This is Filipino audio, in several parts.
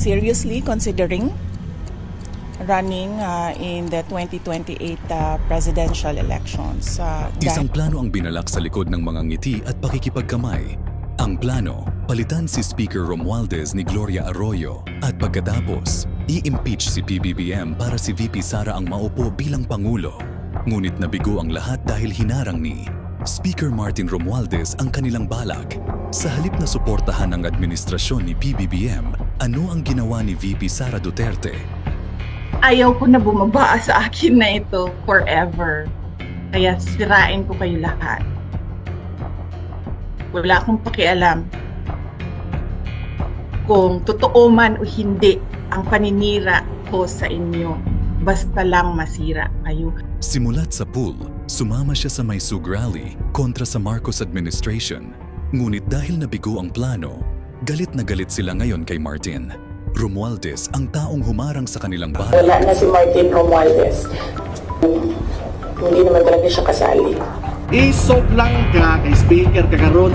seriously considering running uh, in the 2028 uh, presidential elections. Uh, Isang plano ang binalak sa likod ng mga ngiti at pakikipagkamay. Ang plano, palitan si Speaker Romualdez ni Gloria Arroyo at pagkatapos, i-impeach si PBBM para si VP Sara ang maupo bilang Pangulo. Ngunit nabigo ang lahat dahil hinarang ni Speaker Martin Romualdez ang kanilang balak. Sa halip na suportahan ang administrasyon ni PBBM, ano ang ginawa ni VP Sara Duterte? ayaw ko na bumaba sa akin na ito forever. Kaya sirain ko kayo lahat. Wala akong pakialam kung totoo man o hindi ang paninira ko sa inyo. Basta lang masira kayo. Simulat sa pool, sumama siya sa Maisug Rally kontra sa Marcos administration. Ngunit dahil nabigo ang plano, galit na galit sila ngayon kay Martin. Romualdez ang taong humarang sa kanilang bahay. Wala na si Martin Romualdez. Hindi naman talaga siya kasali. Isop lang ka kay speaker kakaroon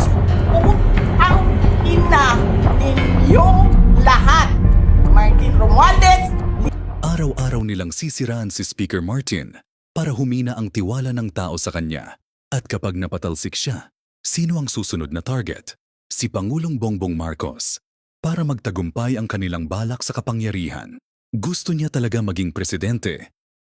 ang ina ninyong lahat. Martin Romualdez, Araw-araw nilang sisiraan si Speaker Martin para humina ang tiwala ng tao sa kanya. At kapag napatalsik siya, sino ang susunod na target? Si Pangulong Bongbong Marcos. Para magtagumpay ang kanilang balak sa kapangyarihan. Gusto niya talaga maging presidente